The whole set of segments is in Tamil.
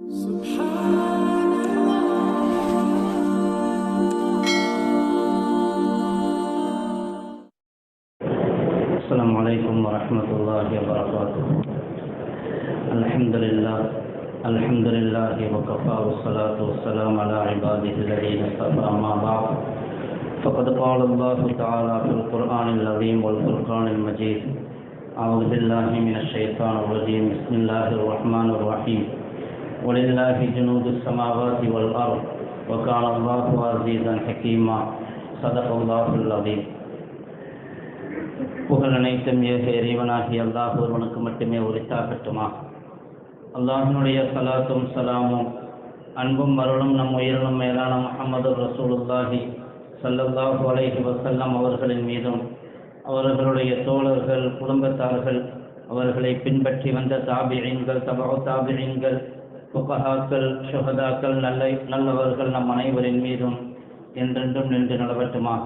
السلام عليكم ورحمة الله وبركاته الحمد لله الحمد لله وكفى والصلاة والسلام على عباده الذين اصطفى أما بعد، فقد قال الله تعالى في القرآن العظيم والفرقان المجيد أعوذ بالله من الشيطان الرجيم بسم الله الرحمن الرحيم ولله جنود السماوات والأرض وكان الله عزيزا حكيما صدق الله العظيم புகழ் அனைத்தும் ஏக இறைவனாகி அல்லாஹ் ஒருவனுக்கு மட்டுமே உரித்தாகட்டுமா அல்லாஹினுடைய சலாத்தும் சலாமும் அன்பும் அருளும் நம் உயிரினும் மேலான முகமது ரசூலுல்லாஹி ஸல்லல்லாஹு அலைஹி வஸல்லம் அவர்களின் மீதும் அவர்களுடைய தோழர்கள் குடும்பத்தார்கள் அவர்களை பின்பற்றி வந்த தாபியீன்கள் தபா தாபியீன்கள் புகஹாக்கள் சுகதாக்கள் நல்ல நல்லவர்கள் நம் அனைவரின் மீதும் என்றென்றும் நின்று நிலவட்டுமாக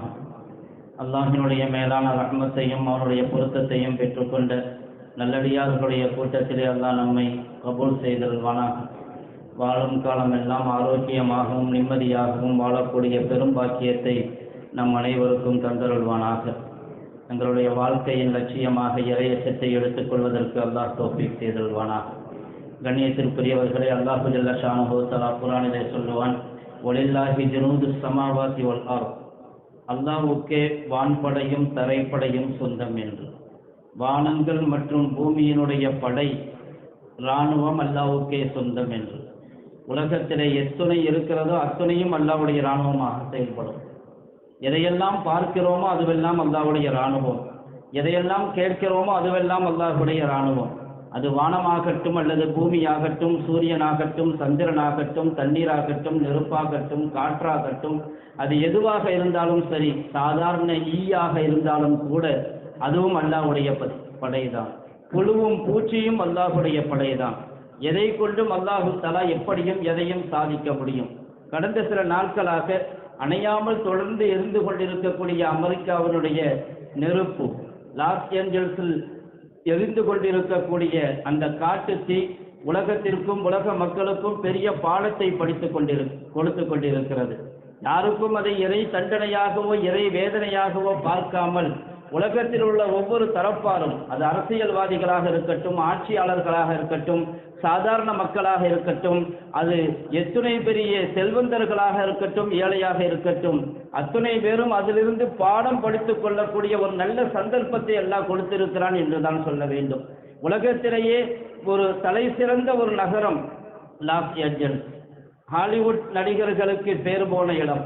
அல்லாஹினுடைய மேலான ரஹ்மத்தையும் அவனுடைய பொருத்தத்தையும் பெற்றுக்கொண்ட நல்லடியார்களுடைய கூட்டத்திலே அல்லாஹ் நம்மை கபூல் செய்தல்வானாக வாழும் காலம் எல்லாம் ஆரோக்கியமாகவும் நிம்மதியாகவும் வாழக்கூடிய பெரும் பாக்கியத்தை நம் அனைவருக்கும் தந்தருள்வானாக. எங்களுடைய வாழ்க்கையின் லட்சியமாக இறையச்சத்தை எடுத்துக்கொள்வதற்கு அல்லாஹ் தோப்பி செய்தல்வானாக கண்ணியத்திற்குரியவர்களே அல்லாஹு ஜல்ல ஷானஹோ தலா குரானிலே சொல்லுவான் ஒலில்லாஹி ஜனூது சமாவாத்தி ஒல் ஆர் அல்லாஹுக்கே வான்படையும் தரைப்படையும் சொந்தம் என்று. வானங்கள் மற்றும் பூமியினுடைய படை இராணுவம் அல்லாஹ்வுக்கே சொந்தம் என்று. உலகத்திலே எத்துணை இருக்கிறதோ அத்துணையும் அல்லாவுடைய இராணுவமாக செயல்படும். எதையெல்லாம் பார்க்கிறோமோ அதுவெல்லாம் அல்லாவுடைய இராணுவம். எதையெல்லாம் கேட்கிறோமோ அதுவெல்லாம் அல்லாஹுடைய இராணுவம். அது வானமாகட்டும் அல்லது பூமியாகட்டும் சூரியனாகட்டும் சந்திரனாகட்டும் தண்ணீராகட்டும் நெருப்பாகட்டும் காற்றாகட்டும் அது எதுவாக இருந்தாலும் சரி சாதாரண ஈயாக இருந்தாலும் கூட அதுவும் அல்லாஹுடைய படைதான். புழுவும் பூச்சியும் அல்லாஹுடைய படைதான். எதை கொண்டும் அல்லாஹு தலா எப்படியும் எதையும் சாதிக்க முடியும். கடந்த சில நாட்களாக அணையாமல் தொடர்ந்து இருந்து கொண்டிருக்கக்கூடிய அமெரிக்காவினுடைய நெருப்பு லாஸ் ஏஞ்சல்ஸில் எரிந்து கொண்டிருக்கக்கூடிய அந்த காட்டு தீ உலகத்திற்கும் உலக மக்களுக்கும் பெரிய பாடத்தை படித்துக் கொண்டிரு கொடுத்து கொண்டிருக்கிறது. யாருக்கும் அதை இறை தண்டனையாகவோ இறை வேதனையாகவோ பார்க்காமல் உலகத்தில் உள்ள ஒவ்வொரு தரப்பாரும் அது அரசியல்வாதிகளாக இருக்கட்டும் ஆட்சியாளர்களாக இருக்கட்டும் சாதாரண மக்களாக இருக்கட்டும் அது எத்துணை பெரிய செல்வந்தர்களாக இருக்கட்டும் ஏழையாக இருக்கட்டும் அத்துணை பேரும் அதிலிருந்து பாடம் படித்துக் கொள்ளக்கூடிய ஒரு நல்ல சந்தர்ப்பத்தை எல்லாம் கொடுத்திருக்கிறான் என்று தான் சொல்ல வேண்டும். உலகத்திலேயே ஒரு தலை சிறந்த ஒரு நகரம் லாஸ் ஏஞ்சல்ஸ். ஹாலிவுட் நடிகர்களுக்கு பேர் போன இடம்.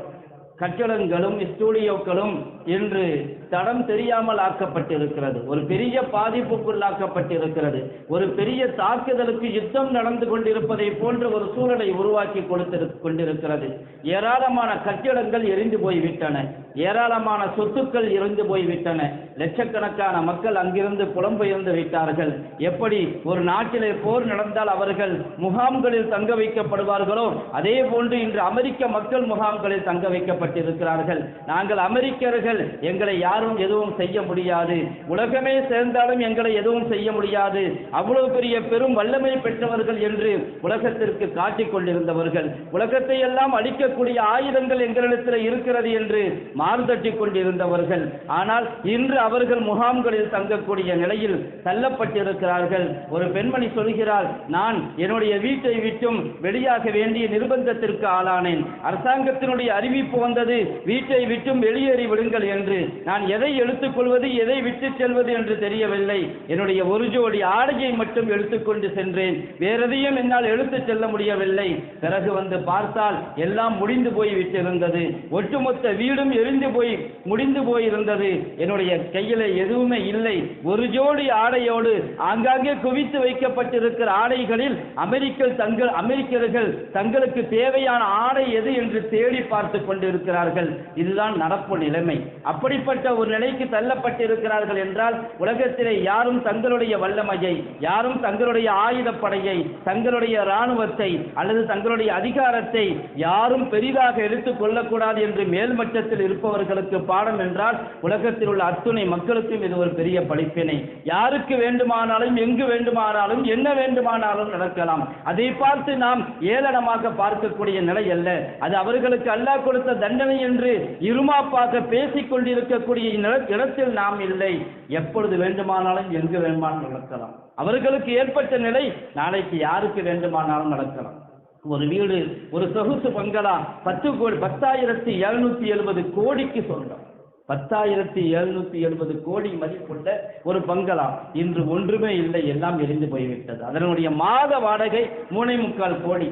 கட்டடங்களும் ஸ்டூடியோக்களும் இன்று தடம் தெரியாமல் ஆக்கப்பட்டிருக்கிறது. ஒரு பெரிய பாதிப்புக்குள்ளாக்கப்பட்டிருக்கிறது. ஒரு பெரிய தாக்குதலுக்கு யுத்தம் நடந்து கொண்டிருப்பதை போன்ற ஒரு சூழலை உருவாக்கி கொடுத்திரு கொண்டிருக்கிறது. ஏராளமான கட்டிடங்கள் எரிந்து போய்விட்டன. ஏராளமான சொத்துக்கள் எரிந்து போய்விட்டன. லட்சக்கணக்கான மக்கள் அங்கிருந்து புலம்பெயர்ந்து விட்டார்கள். எப்படி ஒரு நாட்டிலே போர் நடந்தால் அவர்கள் முகாம்களில் தங்க வைக்கப்படுவார்களோ அதே போன்று இன்று அமெரிக்க மக்கள் முகாம்களில் தங்க வைக்கப்பட்டிருக்கிறார்கள். நாங்கள் அமெரிக்கர்கள் எங்களை யார் யாரும் எதுவும் செய்ய முடியாது. உலகமே சேர்ந்தாலும் எங்களை எதுவும் செய்ய முடியாது. அவ்வளவு பெரிய பெரும் வல்லமை பெற்றவர்கள் என்று உலகத்திற்கு காட்டிக் கொண்டிருந்தவர்கள். உலகத்தை எல்லாம் அழிக்கக்கூடிய ஆயுதங்கள் எங்களிடத்தில் இருக்கிறது என்று மார்தட்டி கொண்டிருந்தவர்கள். ஆனால் இன்று அவர்கள் முகாம்களில் தங்கக்கூடிய நிலையில் தள்ளப்பட்டிருக்கிறார்கள். ஒரு பெண்மணி சொல்கிறார் நான் என்னுடைய வீட்டை விட்டும் வெளியாக வேண்டிய நிர்பந்தத்திற்கு ஆளானேன். அரசாங்கத்தினுடைய அறிவிப்பு வந்தது வீட்டை விட்டும் வெளியேறி விடுங்கள் என்று. நான் எதை எடுத்துக்கொள்வது எதை விட்டு செல்வது என்று தெரியவில்லை. என்னுடைய ஒரு ஜோடி ஆடையை மட்டும் எடுத்துக்கொண்டு சென்றேன். வேறதையும் என்னால் எடுத்துச் செல்ல முடியவில்லை. பிறகு வந்து பார்த்தால் எல்லாம் முடிந்து போய் விட்டிருந்தது. ஒட்டுமொத்த வீடும் எரிந்து போய் முடிந்து போயிருந்தது. என்னுடைய கையில எதுவுமே இல்லை. ஒரு ஜோடி ஆடையோடு ஆங்காங்கே குவித்து வைக்கப்பட்டிருக்கிற ஆடைகளில் அமெரிக்கல் தங்கள் அமெரிக்கர்கள் தங்களுக்கு தேவையான ஆடை எது என்று தேடி பார்த்து கொண்டிருக்கிறார்கள். இதுதான் நடப்பு நிலைமை. அப்படிப்பட்ட ஒரு நிலைக்கு தள்ளப்பட்டிருக்கிறார்கள் என்றால் உலகத்திலே யாரும் தங்களுடைய வல்லமையை யாரும் தங்களுடைய ஆயுதப்படையை தங்களுடைய இராணுவத்தை அல்லது தங்களுடைய அதிகாரத்தை யாரும் பெரிதாக எடுத்துக் கொள்ளக்கூடாது என்று மேல்மட்டத்தில் இருப்பவர்களுக்கு பாடம் என்றால் உலகத்தில் உள்ள அத்துணை மக்களுக்கும் இது ஒரு பெரிய படிப்பினை. யாருக்கு வேண்டுமானாலும் எங்கு வேண்டுமானாலும் என்ன வேண்டுமானாலும் நடக்கலாம். அதை பார்த்து நாம் ஏளனமாக பார்க்கக்கூடிய நிலை அல்ல. அது அவர்களுக்கு அல்லாஹ் கொடுத்த தண்டனை என்று இருமாப்பாக பேசிக் கொண்டிருக்கக்கூடிய இடத்தில் நாம் இல்லை. எப்பொழுது வேண்டுமானாலும் எங்கு வேண்டுமானாலும் நடக்கலாம். அவர்களுக்கு ஏற்பட்ட நிலை நாளைக்கு யாருக்கு வேண்டுமானாலும் நடக்கலாம். ஒரு வீடு ஒரு சொகுசு பங்களா பத்து கோடி பத்தாயிரத்தி எழுநூத்தி எழுபது கோடிக்கு சொந்தம். பத்தாயிரத்தி எழுநூத்தி எழுபது கோடி மதிப்புள்ள ஒரு பங்களா இன்று ஒன்றுமே இல்லை எல்லாம் எரிந்து போய்விட்டது. அதனுடைய மாத வாடகை மூணை முக்கால் கோடி.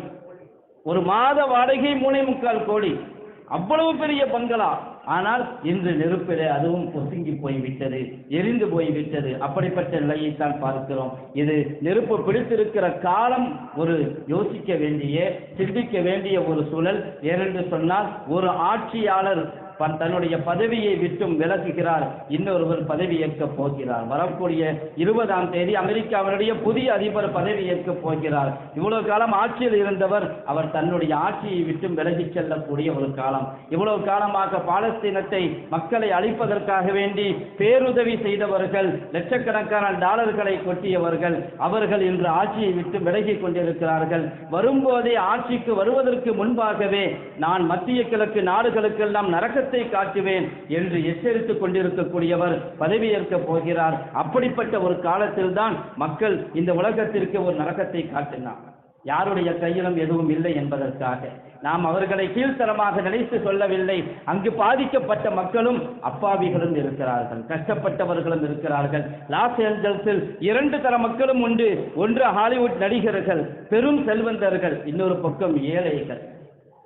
ஒரு மாத வாடகை மூணை முக்கால் கோடி. அவ்வளவு பெரிய பங்களா. ஆனால் இன்று நெருப்பிலே அதுவும் பொசுங்கி போய்விட்டது எரிந்து போய்விட்டது. அப்படிப்பட்ட நிலையைத்தான் பார்க்கிறோம். இது நெருப்பு பிடித்திருக்கிற காலம் ஒரு யோசிக்க வேண்டிய சிந்திக்க வேண்டிய ஒரு சூழல். ஏனென்று சொன்னால் ஒரு ஆட்சியாளர் தன்னுடைய பதவியை விட்டும் விலகுகிறார். இன்னொருவர் பதவியேற்க போகிறார். வரக்கூடிய இருபதாம் தேதி அமெரிக்காவினுடைய புதிய அதிபர் பதவியேற்க போகிறார். இவ்வளவு காலம் ஆட்சியில் இருந்தவர் அவர் தன்னுடைய ஆட்சியை விட்டும் விலகிச் செல்லக்கூடிய ஒரு காலம். இவ்வளவு காலமாக பாலஸ்தீனத்தை மக்களை அழிப்பதற்காக வேண்டி பேருதவி செய்தவர்கள் லட்சக்கணக்கான டாலர்களை கொட்டியவர்கள் அவர்கள் இன்று ஆட்சியை விட்டு விலகிக் கொண்டிருக்கிறார்கள். வரும்போதே ஆட்சிக்கு வருவதற்கு முன்பாகவே நான் மத்திய கிழக்கு நாடுகளுக்கெல்லாம் நரக்கத்தை காட்டுவேன் என்று எச்சரித்துக் கொண்டிருக்கக்கூடியவர் பதவியேற்க போகிறார். அப்படிப்பட்ட ஒரு காலத்தில்தான் மக்கள் இந்த உலகத்திற்கு ஒரு நரகத்தை காட்டினார். யாருடைய கையிலும் எதுவும் இல்லை என்பதற்காக. நாம் அவர்களை கீழ்த்தரமாக நினைத்து சொல்லவில்லை. அங்கு பாதிக்கப்பட்ட மக்களும் அப்பாவிகளும் இருக்கிறார்கள் கஷ்டப்பட்டவர்களும் இருக்கிறார்கள். லாஸ் ஏஞ்சல்ஸில் இரண்டு தர மக்களும் உண்டு. ஒன்று ஹாலிவுட் நடிகர்கள் பெரும் செல்வந்தர்கள் இன்னொரு பக்கம் ஏழைகள்.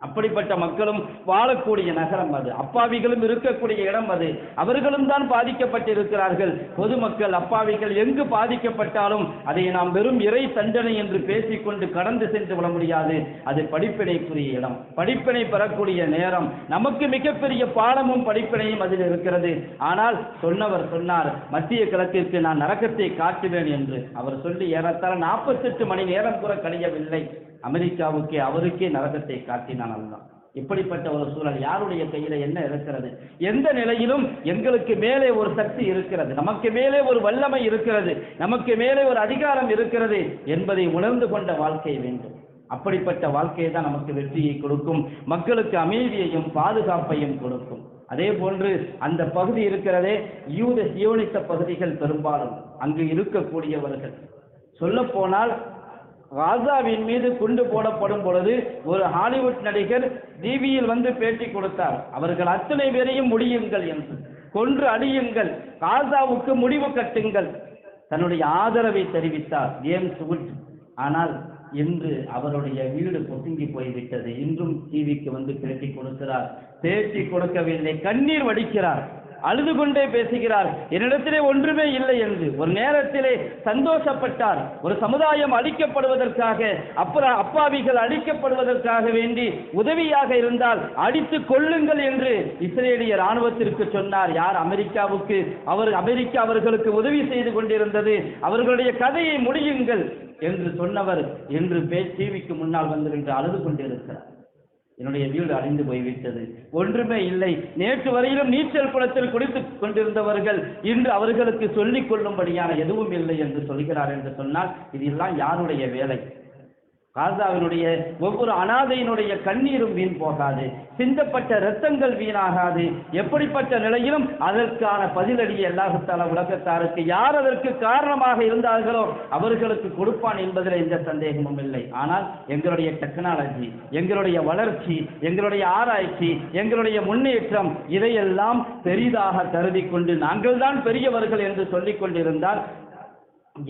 அப்படிப்பட்ட மக்களும் வாழக்கூடிய நகரம் அது. அப்பாவிகளும் இருக்கக்கூடிய இடம் அது. அவர்களும் தான் பாதிக்கப்பட்டிருக்கிறார்கள். பொதுமக்கள் அப்பாவிகள் எங்கு பாதிக்கப்பட்டாலும் அதை நாம் வெறும் இறை தண்டனை என்று பேசிக்கொண்டு கடந்து சென்று விட முடியாது. அது படிப்பினைக்குரிய இடம். படிப்பினை பெறக்கூடிய நேரம். நமக்கு மிகப்பெரிய பாடமும் படிப்பினையும் அதில் இருக்கிறது. ஆனால் சொன்னவர் சொன்னார் மத்திய கிழக்கிற்கு நான் நரக்கத்தை காட்டுவேன் என்று. அவர் சொல்லி ஏறத்தாழ நாற்பத்தெட்டு மணி நேரம் கூட கழியவில்லை. அமெரிக்காவுக்கே அவருக்கே நரகத்தை காட்டினான் அல்லாஹ். இப்படிப்பட்ட ஒரு சூழல் யாருடைய கையில என்ன இருக்கிறது? எந்த நிலையிலும் எங்களுக்கு மேலே ஒரு சக்தி இருக்கிறது. நமக்கு மேலே ஒரு வல்லமை இருக்கிறது. நமக்கு மேலே ஒரு அதிகாரம் இருக்கிறது என்பதை உணர்ந்து கொண்ட வாழ்க்கை வேண்டும். அப்படிப்பட்ட வாழ்க்கையை தான் நமக்கு வெற்றியை கொடுக்கும். மக்களுக்கு அமைதியையும் பாதுகாப்பையும் கொடுக்கும். அதே போன்று அந்த பகுதி இருக்கிறதே யூத சியோனித்த பகுதிகள் பெரும்பாலும் அங்கு இருக்கக்கூடியவர்கள். சொல்ல போனால் காசாவின் மீது குண்டு போடப்படும் பொழுது ஒரு ஹாலிவுட் நடிகர் டிவியில் வந்து பேட்டி கொடுத்தார். அவர்கள் அத்தனை பேரையும் முடியுங்கள் என்று. கொன்று அழியுங்கள் காசாவுக்கு முடிவு கட்டுங்கள். தன்னுடைய ஆதரவை தெரிவித்தார் ஜேம்ஸ் உட் ஆனால் இன்று அவருடைய வீடு பொசுங்கி போய்விட்டது. இன்றும் டிவிக்கு வந்து பேட்டி கொடுக்கிறார். பேட்டி கொடுக்கவில்லை. கண்ணீர் வடிக்கிறார். அழுது கொண்டே பேசுகிறார். என்னிடத்திலே ஒன்றுமே இல்லை என்று. ஒரு நேரத்திலே சந்தோஷப்பட்டார். ஒரு சமுதாயம் அழிக்கப்படுவதற்காக அப்புறம் அப்பாவிகள் அழிக்கப்படுவதற்காக வேண்டி உதவியாக இருந்தால் அடித்து கொள்ளுங்கள் என்று இஸ்ரேலிய ராணுவத்திற்கு சொன்னார். யார் அமெரிக்காவுக்கு அவர் அமெரிக்கா அவர்களுக்கு உதவி செய்து கொண்டிருந்தது அவர்களுடைய கதையை முடியுங்கள் என்று சொன்னவர் என்று பே டிவிக்கு முன்னால் வந்து நின்று அழுது கொண்டிருக்கிறார். என்னுடைய வீடு அழிந்து போய்விட்டது. ஒன்றுமே இல்லை. நேற்று வரையிலும் நீச்சல் குளத்தில் குடித்துக் கொண்டிருந்தவர்கள் இன்று அவர்களுக்கு சொல்லிக் கொள்ளும்படியான எதுவும் இல்லை என்று சொல்கிறார் என்று சொன்னால் இதெல்லாம் யாருடைய வேலை? காசாவினுடைய ஒவ்வொரு அனாதையினுடைய கண்ணீரும் வீண் போகாது. சிந்தப்பட்ட இரத்தங்கள் வீணாகாது. எப்படிப்பட்ட நிலையிலும் அதற்கான பதிலடியை எல்லாத்தால உலகத்தாருக்கு யார் அதற்கு காரணமாக இருந்தார்களோ அவர்களுக்கு கொடுப்பான் என்பதில் எந்த சந்தேகமும் இல்லை. ஆனால் எங்களுடைய டெக்னாலஜி எங்களுடைய வளர்ச்சி எங்களுடைய ஆராய்ச்சி எங்களுடைய முன்னேற்றம் இதையெல்லாம் பெரிதாக கருதி கொண்டு நாங்கள் தான் பெரியவர்கள் என்று சொல்லிக் கொண்டிருந்தால்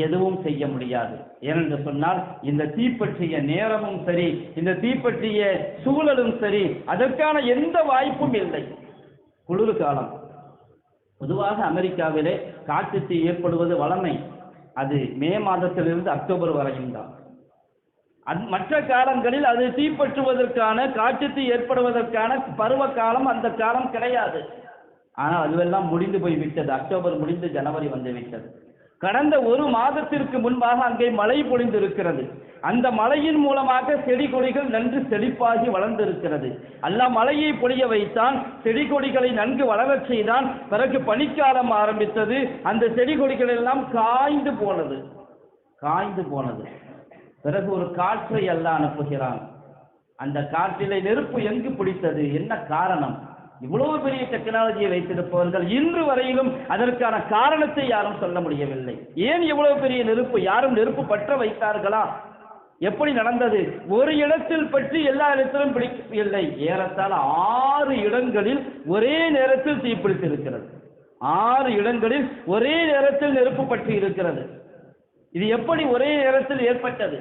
எதுவும் செய்ய முடியாது. ஏனென்று சொன்னால் இந்த தீப்பற்றிய நேரமும் சரி இந்த தீப்பற்றிய சூழலும் சரி அதற்கான எந்த வாய்ப்பும் இல்லை. குளிர் காலம். பொதுவாக அமெரிக்காவிலே காட்டுத்தீ ஏற்படுவது வளமை அது மே மாதத்திலிருந்து அக்டோபர் வரையும் தான். அத்- மற்ற காலங்களில் அது தீப்பற்றுவதற்கான காட்டுத்தீ ஏற்படுவதற்கான பருவ காலம் அந்த காலம் கிடையாது. ஆனால் அதுவெல்லாம் முடிந்து போய் விட்டது அக்டோபர் முடிந்து ஜனவரி வந்து விட்டது. கடந்த ஒரு மாதத்திற்கு முன்பாக அங்கே மழை பொழிந்திருக்கிறது. அந்த மழையின் மூலமாக செடி கொடிகள் நன்கு செழிப்பாகி வளர்ந்திருக்கிறது. அல்ல மழையை பொழிய வைத்தான் செடி கொடிகளை நன்கு வளரச் செய்தான் பிறகு பனிக்காலம் ஆரம்பித்தது. அந்த செடி கொடிகள் எல்லாம் காய்ந்து போனது. காய்ந்து போனது. பிறகு ஒரு காற்றை எல்லாம் அனுப்புகிறான். அந்த காற்றிலே நெருப்பு எங்கு பிடித்தது? என்ன காரணம்? இவ்வளவு பெரிய டெக்னாலஜியை வைத்திருப்பவர்கள் இன்று வரையிலும் அதற்கான காரணத்தை யாரும் சொல்ல முடியவில்லை. ஏன் இவ்வளவு பெரிய நெருப்பு? யாரும் நெருப்பு பற்ற வைத்தார்களா? எப்படி நடந்தது? ஒரு இடத்தில் பற்றி எல்லா இடத்திலும் பிடிக்கவில்லை. ஏறத்தாழ ஆறு இடங்களில் ஒரே நேரத்தில் தீப்பிடித்திருக்கிறது ஆறு இடங்களில் ஒரே நேரத்தில் நெருப்பு பற்றி இருக்கிறது. இது எப்படி ஒரே நேரத்தில் ஏற்பட்டது?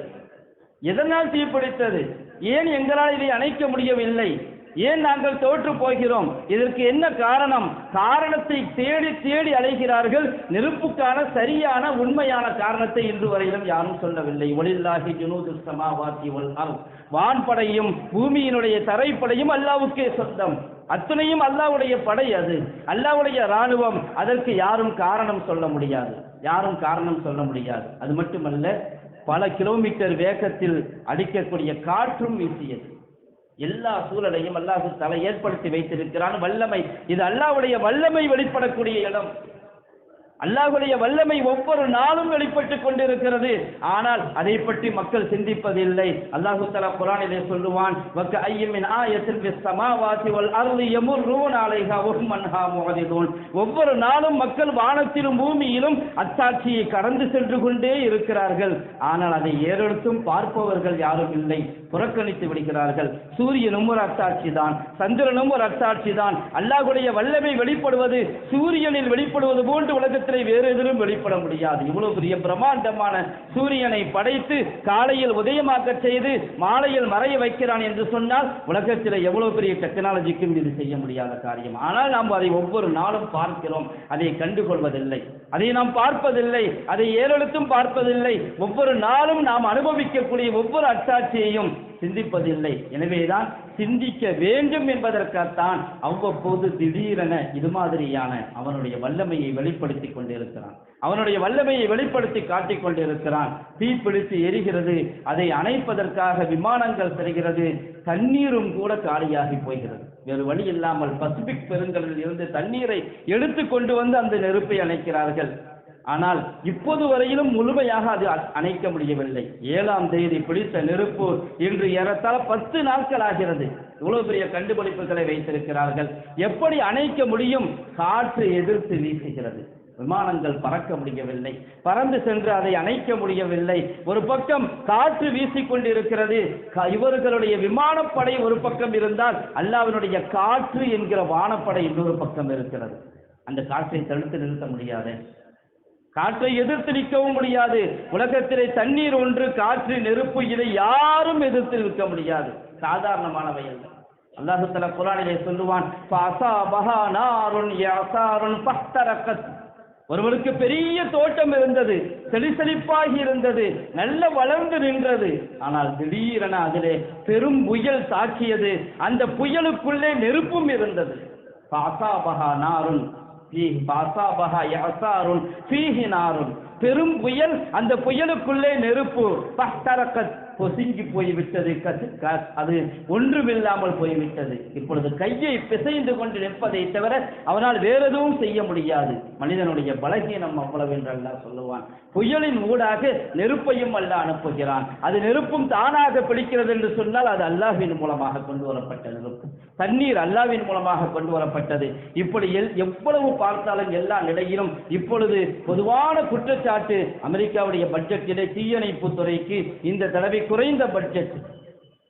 எதனால் தீப்பிடித்தது? ஏன் எங்களால் இதை அணைக்க முடியவில்லை? ஏன் நாங்கள் தோற்று போகிறோம்? இதற்கு என்ன காரணம்? காரணத்தை தேடி தேடி அலைகிறார்கள். நெருப்புக்கான சரியான உண்மையான காரணத்தை இன்று வரையிலும் யாரும் சொல்லவில்லை. ஒளில்லாஹி ஜுனூது சமாவாத்தி ஒல் வான்படையும் பூமியினுடைய தரைப்படையும் அல்லாவுக்கே சொந்தம். அத்துணையும் அல்லாவுடைய படை அது. அல்லாவுடைய ராணுவம் அதற்கு யாரும் காரணம் சொல்ல முடியாது. யாரும் காரணம் சொல்ல முடியாது. அது மட்டுமல்ல பல கிலோமீட்டர் வேகத்தில் அடிக்கக்கூடிய காற்றும் வீசியது. எல்லா சூழலையும் அல்லாஹு தலை ஏற்படுத்தி வைத்திருக்கிறான். வல்லமை இது அல்லாஹுடைய வல்லமை வெளிப்படக்கூடிய இடம். அல்லாஹுடைய வல்லமை ஒவ்வொரு நாளும் வெளிப்பட்டுக் கொண்டிருக்கிறது. ஆனால் அதை பற்றி மக்கள் சிந்திப்பதில்லை. அல்லாஹு தஆலா குர்ஆனிலே சொல்லுவான் ஒவ்வொரு நாளும் மக்கள் வானத்திலும் பூமியிலும் அத்தாட்சியை கடந்து சென்று கொண்டே இருக்கிறார்கள். ஆனால் அதை ஏறெடுத்தும் பார்ப்பவர்கள் யாரும் இல்லை. புறக்கணித்து விடுகிறார்கள். சூரியனும் ஒரு அத்தாட்சி தான் சந்திரனும் ஒரு அத்தாட்சி தான் அல்லாஹுடைய வல்லமை வெளிப்படுவது சூரியனில் வெளிப்படுவது போன்று உலகத்திலே வேறு எதிலும் வெளிப்பட முடியாது. இவ்வளவு பெரிய பிரம்மாண்டமான சூரியனை படைத்து காலையில் உதயமாக்க செய்து மாலையில் மறைய வைக்கிறான் என்று சொன்னால் உலகத்தில் எவ்வளவு பெரிய டெக்னாலஜிக்கும் இது செய்ய முடியாத காரியம். ஆனால் நாம் அதை ஒவ்வொரு நாளும் பார்க்கிறோம். அதை கண்டுகொள்வதில்லை. அதை நாம் பார்ப்பதில்லை அதை ஏறெழுத்தும் பார்ப்பதில்லை. ஒவ்வொரு நாளும் நாம் அனுபவிக்கக்கூடிய ஒவ்வொரு அச்சாட்சியையும் சிந்திப்பதில்லை. எனவேதான் சிந்திக்க வேண்டும் என்பதற்காகத்தான் அவ்வப்போது திடீரென இது மாதிரியான அவனுடைய வல்லமையை வெளிப்படுத்தி கொண்டிருக்கிறான். அவனுடைய வல்லமையை வெளிப்படுத்தி காட்டிக் கொண்டிருக்கிறான். தீப்பிடித்து எரிகிறது. அதை அணைப்பதற்காக விமானங்கள் பெறுகிறது தண்ணீரும் கூட காலியாகி போகிறது. வேறு வழி இல்லாமல் பசிபிக் பெருங்கடலில் இருந்து தண்ணீரை எடுத்து கொண்டு வந்து அந்த நெருப்பை அணைக்கிறார்கள். ஆனால் இப்போது வரையிலும் முழுமையாக அது அணைக்க முடியவில்லை. ஏழாம் தேதி பிடித்த நெருப்பு இன்று ஏறத்தால் பத்து நாட்கள் ஆகிறது. இவ்வளவு பெரிய கண்டுபிடிப்புகளை வைத்திருக்கிறார்கள். எப்படி அணைக்க முடியும்? காற்று எதிர்த்து வீசுகிறது. விமானங்கள் பறக்க முடியவில்லை. பறந்து சென்று அதை அணைக்க முடியவில்லை. ஒரு பக்கம் காற்று வீசிக்கொண்டிருக்கிறது. க- இவர்களுடைய விமானப்படை ஒரு பக்கம் இருந்தால் அல்லாவினுடைய காற்று என்கிற வானப்படை இன்னொரு பக்கம் இருக்கிறது. அந்த காற்றை தடுத்து நிறுத்த முடியாது. காற்றை எதிர்த்து நிற்கவும் முடியாது. உலகத்திலே தண்ணீர் ஒன்று காற்று நெருப்பு இதை யாரும் எதிர்த்து நிற்க முடியாது. சாதாரணமானவை அல்ல. அல்லாஹு தஆலா சொல்லுவான் "ஃபஅஸாபஹா நாருன் ஒருவருக்கு பெரிய தோட்டம் இருந்தது செழிசெழிப்பாகி இருந்தது நல்ல வளர்ந்து நின்றது. ஆனால் திடீரென அதிலே பெரும் புயல் தாக்கியது அந்த புயலுக்குள்ளே நெருப்பும் இருந்தது. பாசாபகா நாருன் பெரும் புயல் அந்த புயலுக்குள்ளே நெருப்பு. பஹ்தரக்கத் பொசுங்கி போய்விட்டது கசு- அது ஒன்றுமில்லாமல் போய்விட்டது. இப்பொழுது கையை பிசைந்து கொண்டு நிற்பதை தவிர அவனால் வேற எதுவும் செய்ய முடியாது. மனிதனுடைய பலகீனம் அவ்வளவு என்று அல்லா சொல்லுவான். புயலின் ஊடாக நெருப்பையும் அல்ல அனுப்புகிறான். அது நெருப்பும் தானாக பிடிக்கிறது என்று சொன்னால் அது அல்லாஹின் மூலமாக கொண்டு வரப்பட்ட நெருப்பு. தண்ணீர் அல்லாவின் மூலமாக கொண்டு வரப்பட்டது. இப்படி எல்- எவ்வளவு பார்த்தாலும் எல்லா நிலையிலும் இப்பொழுது பொதுவான குற்றச்சாட்டு அமெரிக்காவுடைய பட்ஜெட்டிலே தீயணைப்பு துறைக்கு இந்த தடவை குறைந்த பட்ஜெட்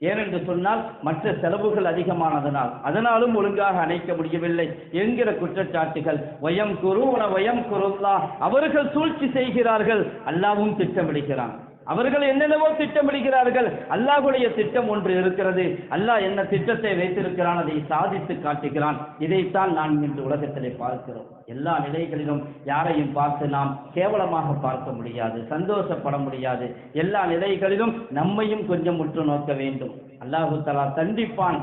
ஏனென்று சொன்னால் மற்ற செலவுகள் அதிகமானதனால். அதனாலும் ஒழுங்காக அணைக்க முடியவில்லை என்கிற குற்றச்சாட்டுகள். வயம் குருவன வயம் குருல்லா. அவர்கள் சூழ்ச்சி செய்கிறார்கள். அல்லாவும் திட்டமிடுகிறான். அவர்கள் என்னென்னவோ திட்டமிடுகிறார்கள் அல்லாஹுடைய திட்டம் ஒன்று இருக்கிறது. அல்லாஹ் என்ன திட்டத்தை வைத்திருக்கிறான் அதை சாதித்து காட்டுகிறான். இதைத்தான் நான் இன்று உலகத்திலே பார்க்கிறோம். எல்லா நிலைகளிலும் யாரையும் பார்த்து நாம் கேவலமாக பார்க்க முடியாது சந்தோஷப்பட முடியாது. எல்லா நிலைகளிலும் நம்மையும் கொஞ்சம் உற்று நோக்க வேண்டும். அல்லாஹு தலா தண்டிப்பான்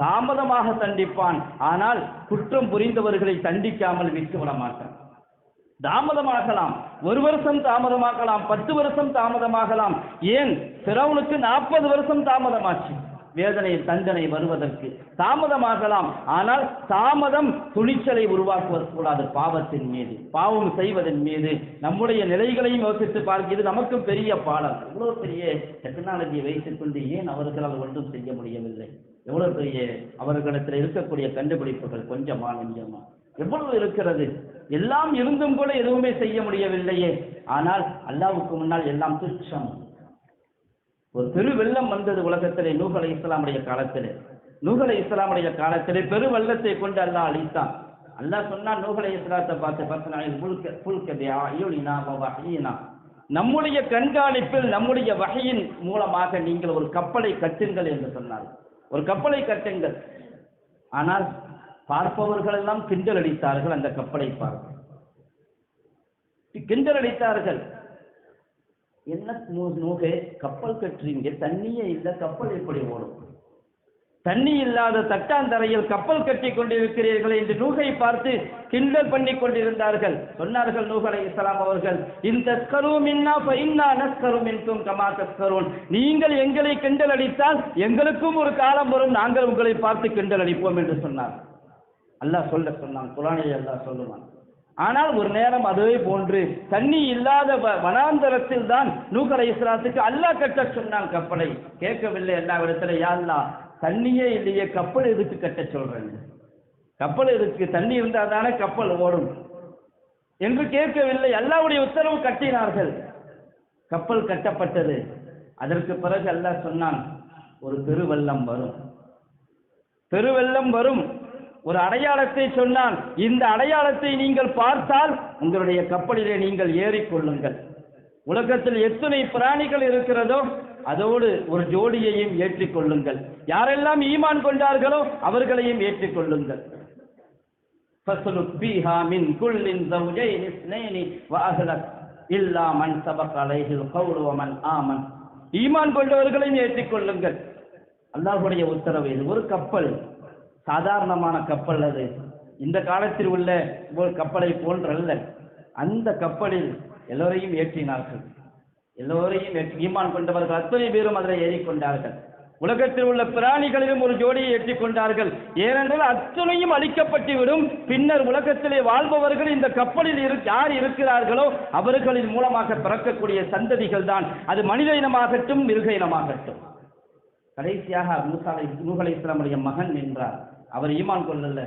தாமதமாக தண்டிப்பான். ஆனால் குற்றம் புரிந்தவர்களை தண்டிக்காமல் விட்டுவிட மாட்டான். தாமதமாகலாம். ஒரு வருஷம் தாமதமாகலாம் பத்து வருஷம் தாமதமாகலாம். ஏன்? பிறவனுக்கு நாற்பது வருஷம் தாமதமாச்சு. வேதனை தண்டனை வருவதற்கு தாமதமாகலாம். ஆனால் தாமதம் துணிச்சலை உருவாக்குவது கூடாது பாவத்தின் மீது பாவம் செய்வதன் மீது நம்முடைய நிலைகளையும் யோசித்து பார்க்கிறது நமக்கும் பெரிய பாடம். எவ்வளவு பெரிய டெக்னாலஜியை வைத்துக் கொண்டு ஏன் அவர்களால் ஒன்றும் செய்ய முடியவில்லை? எவ்வளவு பெரிய அவர்களிடத்தில் இருக்கக்கூடிய கண்டுபிடிப்புகள் கொஞ்சமா நெஞ்சமா எவ்வளவு இருக்கிறது? எல்லாம் இருந்தும் கூட எதுவுமே செய்ய முடியவில்லையே. ஆனால் அல்லாவுக்கு முன்னால் எல்லாம் துச்சம். ஒரு பெரு வெள்ளம் வந்தது உலகத்திலே நூகலை இஸ்லாமுடைய காலத்திலே. நூகலை இஸ்லாமுடைய காலத்திலே பெரு வெள்ளத்தை கொண்டு அல்லாஹ் அழித்தான். அல்லாஹ் சொன்னான் நூகலை இஸ்லாத்தை பார்த்து பத்து நாளில் புல்க புல்கபியா ஐயோலினா வஹீனா. நம்முடைய கண்காணிப்பில் நம்முடைய வகையின் மூலமாக நீங்கள் ஒரு கப்பலை கட்டுங்கள் என்று சொன்னார் ஒரு கப்பலை கட்டுங்கள். ஆனால் பார்ப்பவர்கள் எல்லாம் கிண்டல் அடித்தார்கள் அந்த கப்பலை பார்த்து கிண்டல் அடித்தார்கள். என்ன நூ- நூகே கப்பல் கட்டுறீங்க தண்ணியே இல்லை கப்பல் எப்படி ஓடும்? தண்ணி இல்லாத தட்டாந்தரையில் கப்பல் கட்டி கொண்டிருக்கிறீர்கள் என்று நூகை பார்த்து கிண்டல் பண்ணி கொண்டிருந்தார்கள். சொன்னார்கள் நூகலை இஸ்லாம் அவர்கள் இந்த மின்னா ஃபைன்னா கமா தஸ்கரூன். நீங்கள் எங்களை கிண்டல் அடித்தால் எங்களுக்கும் ஒரு காலம் வரும் நாங்கள் உங்களை பார்த்து கிண்டல் அடிப்போம் என்று சொன்னார் அல்லாஹ் சொல்ல சொன்னான் குரானை அல்லாஹ் சொல்லுவான். ஆனால் ஒரு நேரம் அதுவே போன்று தண்ணி இல்லாத வ- வனாந்தரத்தில் தான் நூகலை இஸ்லாத்துக்கு அல்லாஹ் கட்ட சொன்னான் கப்பலை. கேட்கவில்லை எல்லா இடத்துல யா தண்ணியே இல்லையே கப்பல் எதுக்கு கட்ட சொல்றேன் கப்பல் எதுக்கு? தண்ணி இருந்தால் தானே கப்பல் ஓடும். என்று கேட்கவில்லை. அல்லாவுடைய உத்தரவு கட்டினார்கள். கப்பல் கட்டப்பட்டது. அதற்கு பிறகு அல்லாஹ் சொன்னான் ஒரு பெருவெள்ளம் வரும். பெருவெள்ளம் வரும். ஒரு அடையாளத்தை சொன்னான் இந்த அடையாளத்தை நீங்கள் பார்த்தால் உங்களுடைய கப்பலிலே நீங்கள் ஏறிக்கொள்ளுங்கள் உலகத்தில் எத்தனை பிராணிகள் இருக்கிறதோ அதோடு ஒரு ஜோடியையும் ஏற்றிக்கொள்ளுங்கள் யாரெல்லாம் ஈமான் கொண்டார்களோ அவர்களையும் ஏற்றிக்கொள்ளுங்கள் فاسلك فيها من كل زوجين اثنين واهلك الا من سبق عليه القول ومن آمن ஈமான் கொண்டவர்களையும் ஏற்றிக்கொள்ளுங்கள் அல்லாஹ்வுடைய உத்தரவு இது ஒரு கப்பல் சாதாரணமான கப்பல் அது. இந்த காலத்தில் உள்ள ஒரு கப்பலை போன்றல்ல. அந்த கப்பலில் எல்லோரையும் ஏற்றினார்கள். எல்லோரையும் ஏற்றி- ஈமான் கொண்டவர்கள் அத்தனை பேரும் அதில் ஏறிக்கொண்டார்கள். உலகத்தில் உள்ள பிராணிகளிலும் ஒரு ஜோடியை ஏற்றிக் கொண்டார்கள் ஏனென்றால் அத்துணையும் அழிக்கப்பட்டுவிடும். பின்னர் உலகத்திலே வாழ்பவர்கள் இந்த கப்பலில் இரு யார் இருக்கிறார்களோ அவர்களின் மூலமாக பிறக்கக்கூடிய சந்ததிகள் தான் அது மனித இனமாகட்டும் மிருக இனமாகட்டும். கடைசியாக மூசாலை நூகலை இஸ்லாமுடைய மகன் என்றார் அவர் ஈமான் கொள்ளல.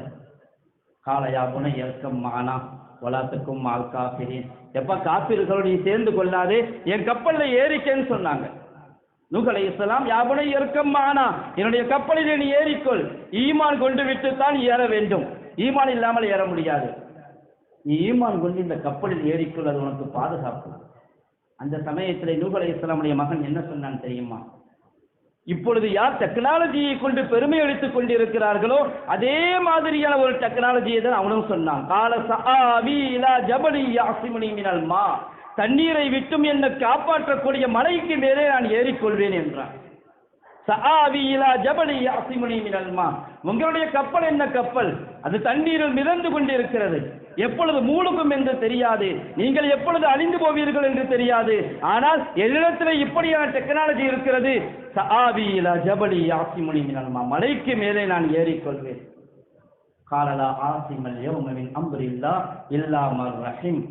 காலையா புனை இறக்கம் மானா ஒலாத்துக்கும் மால் காபிரின் எப்ப காபிர்களோடு நீ சேர்ந்து கொள்ளாதே என் கப்பல்ல ஏறிக்கேன்னு சொன்னாங்க. நூகலை இஸ்லாம் யாபுனை இறக்கம் மானா என்னுடைய கப்பலில் நீ ஏறிக்கொள். ஈமான் கொண்டு விட்டு தான் ஏற வேண்டும். ஈமான் இல்லாமல் ஏற முடியாது. நீ ஈமான் கொண்டு இந்த கப்பலில் ஏறிக்கொள் அது உனக்கு பாதுகாப்பு. அந்த சமயத்தில் நூகலை இஸ்லாமுடைய மகன் என்ன சொன்னான் தெரியுமா? இப்பொழுது யார் டெக்னாலஜியை கொண்டு பெருமை அளித்துக் கொண்டிருக்கிறார்களோ அதே மாதிரியான ஒரு டெக்னாலஜியை தான் அவனும் சொன்னான். கால சஆவி இலா ஜபலி யாசிமுனி மினல் மா. தண்ணீரை விட்டும் என்னை காப்பாற்றக்கூடிய மலைக்கு மேலே நான் ஏறிக்கொள்வேன் என்றான். சஆவி இலா ஜபலி யாசிமுனி மினல்மா உங்களுடைய கப்பல் என்ன கப்பல்? அது தண்ணீரில் மிதந்து கொண்டிருக்கிறது. எப்பொழுது மூழ்கும் என்று தெரியாது. நீங்கள் எப்பொழுது அழிந்து போவீர்கள் என்று தெரியாது. ஆனால் எல்லிடத்தில் இப்படியான டெக்னாலஜி இருக்கிறது. சஆவி ஜபலி ஆசிமணி மலைக்கு மேலே நான் ஏறிக்கொள்வேன். காலலா ஆசிமல் யோமவின் அம்புரில்லா இல்லா ரஹிம்.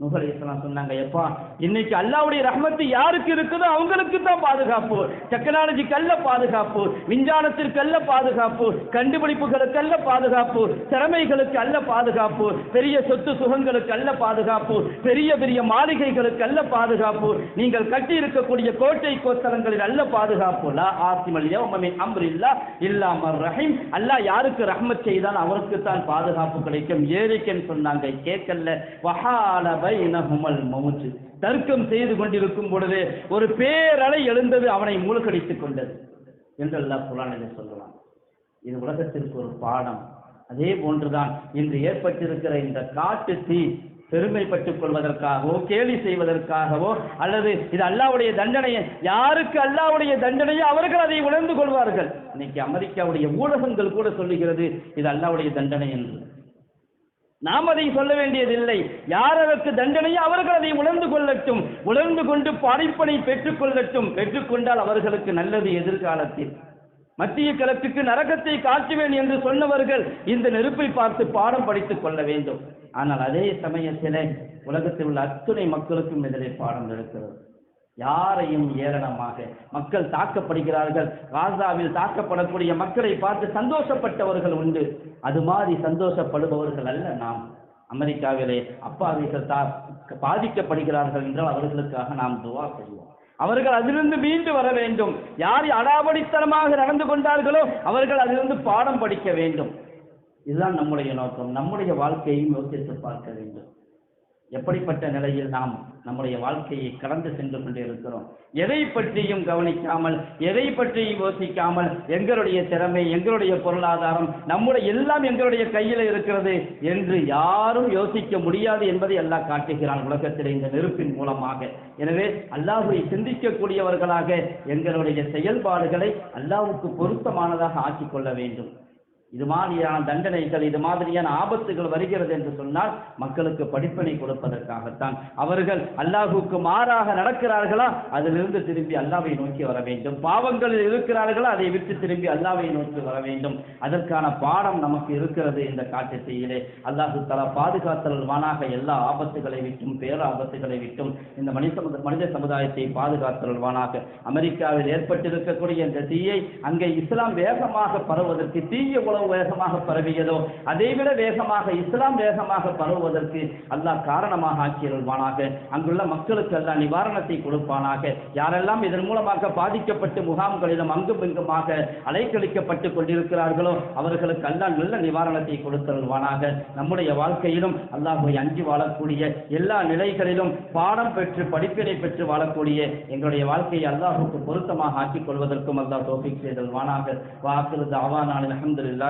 நூஹ் நுகர் இஸ்லாம் சொன்னாங்க எப்பா இன்னைக்கு அல்லாவுடைய ரஹ்மத்து யாருக்கு இருக்குதோ அவங்களுக்கு தான் பாதுகாப்பு டெக்னாலஜிக்கல்ல பாதுகாப்பு விஞ்ஞானத்திற்கல்ல பாதுகாப்பு கண்டுபிடிப்புகளுக்கல்ல பாதுகாப்பு திறமைகளுக்கு அல்ல பாதுகாப்பு பெரிய சொத்து சுகங்களுக்கு அல்ல பாதுகாப்பு பெரிய பெரிய மாளிகைகளுக்கு அல்ல பாதுகாப்பு நீங்கள் கட்டி இருக்கக்கூடிய கோட்டை கோத்தலங்களில் அல்ல பாதுகாப்பு. லா ஆசிமல் யௌமமின் அம்ரில்லா இல்லாம ரஹீம். அல்லாஹ் யாருக்கு ரஹ்மத் செய்தால் அவருக்கு தான் பாதுகாப்பு கிடைக்கும். ஏரிக்கன்னு சொன்னாங்க கேட்கல. வஹால பைனஹுமல் மவுத்து. தர்க்கம் செய்து கொண்டிருக்கும் பொழுது ஒரு பேரலை எழுந்தது அவனை மூழ்கடித்துக் கொண்டது என்று அல்லாஹ் சொல்லலாம் இது உலகத்திற்கு ஒரு பாடம். அதே போன்றுதான் இன்று ஏற்பட்டிருக்கிற இந்த காட்டு தீ பெருமைப்பட்டுக் கொள்வதற்காகவோ கேலி செய்வதற்காகவோ அல்லது இது அல்லாவுடைய தண்டனையை யாருக்கு அல்லாவுடைய தண்டனையோ அவர்கள் அதை உணர்ந்து கொள்வார்கள். இன்னைக்கு அமெரிக்காவுடைய ஊடகங்கள் கூட சொல்லுகிறது இது அல்லாவுடைய தண்டனை என்று. நாம் அதை சொல்ல வேண்டியதில்லை. யார் அதற்கு தண்டனையோ அவர்கள் அதை உணர்ந்து கொள்ளட்டும். உணர்ந்து கொண்டு படிப்பனை பெற்றுக் கொள்ளட்டும். பெற்றுக்கொண்டால் அவர்களுக்கு நல்லது எதிர்காலத்தில். மத்திய கிழக்குக்கு நரகத்தை காட்டுவேன் என்று சொன்னவர்கள் இந்த நெருப்பை பார்த்து பாடம் படித்துக் கொள்ள வேண்டும். ஆனால் அதே சமயத்தில் உலகத்தில் உள்ள அத்துணை மக்களுக்கும் இதிலே பாடம் இருக்கிறது யாரையும் ஏளனமாக. மக்கள் தாக்கப்படுகிறார்கள். காசாவில் தாக்கப்படக்கூடிய மக்களை பார்த்து சந்தோஷப்பட்டவர்கள் உண்டு. அது மாதிரி சந்தோஷப்படுபவர்கள் அல்ல நாம். அமெரிக்காவிலே அப்பாவிகள் தா பாதிக்கப்படுகிறார்கள் என்றால் அவர்களுக்காக நாம் துவா செய்வோம். அவர்கள் அதிலிருந்து மீண்டு வர வேண்டும். யார் அடாவடித்தனமாக நடந்து கொண்டார்களோ அவர்கள் அதிலிருந்து பாடம் படிக்க வேண்டும். இதுதான் நம்முடைய நோக்கம். நம்முடைய வாழ்க்கையையும் யோசித்து பார்க்க வேண்டும். எப்படிப்பட்ட நிலையில் நாம் நம்முடைய வாழ்க்கையை கடந்து சென்று கொண்டிருக்கிறோம் எதை பற்றியும் கவனிக்காமல் எதை பற்றியும் யோசிக்காமல் எங்களுடைய திறமை எங்களுடைய பொருளாதாரம் நம்முடைய எல்லாம் எங்களுடைய கையில் இருக்கிறது என்று யாரும் யோசிக்க முடியாது என்பதை அல்லாஹ் காட்டுகிறான் உலகத்தில் இந்த நெருப்பின் மூலமாக. எனவே அல்லாஹுவை சிந்திக்கக்கூடியவர்களாக எங்களுடைய செயல்பாடுகளை அல்லாஹுக்கு பொருத்தமானதாக ஆக்கிக்கொள்ள வேண்டும். இது மாதிரியான தண்டனைகள் இது மாதிரியான ஆபத்துகள் வருகிறது என்று சொன்னால் மக்களுக்கு படிப்பினை கொடுப்பதற்காகத்தான். அவர்கள் அல்லாஹுக்கு மாறாக நடக்கிறார்களா? அதிலிருந்து திரும்பி அல்லாவை நோக்கி வர வேண்டும். பாவங்களில் இருக்கிறார்களா? அதை விட்டு திரும்பி அல்லாவை நோக்கி வர வேண்டும். அதற்கான பாடம் நமக்கு இருக்கிறது இந்த காட்டுத்தீயிலே. அல்லாஹு தலா பாதுகாத்தல் வானாக எல்லா ஆபத்துகளை விட்டும் பேராபத்துகளை விட்டும் இந்த மனித மனித சமுதாயத்தை பாதுகாத்தல் வானாக. அமெரிக்காவில் ஏற்பட்டிருக்கக்கூடிய இந்த தீயை அங்கே இஸ்லாம் வேகமாக பரவுவதற்கு தீய உலக எவ்வளவு வேகமாக பரவியதோ அதைவிட வேகமாக இஸ்லாம் வேகமாக பரவுவதற்கு அல்லாஹ் காரணமாக ஆக்கியிருவானாக அங்குள்ள மக்களுக்கு எல்லாம் நிவாரணத்தை கொடுப்பானாக. யாரெல்லாம் இதன் மூலமாக பாதிக்கப்பட்டு முகாம்களிலும் அங்கும் இங்குமாக அலைக்கழிக்கப்பட்டு கொண்டிருக்கிறார்களோ அவர்களுக்கு அல்லாஹ் நல்ல நிவாரணத்தை கொடுத்தருள்வானாக. நம்முடைய வாழ்க்கையிலும் அல்லாஹை அஞ்சு வாழக்கூடிய எல்லா நிலைகளிலும் பாடம் பெற்று படிப்பினை பெற்று வாழக்கூடிய எங்களுடைய வாழ்க்கையை அல்லாஹுக்கு பொருத்தமாக ஆக்கிக் கொள்வதற்கும் அல்லாஹ் தோஃபிக் செய்தல்வானாக வாக்குறது அஹமதுல்லா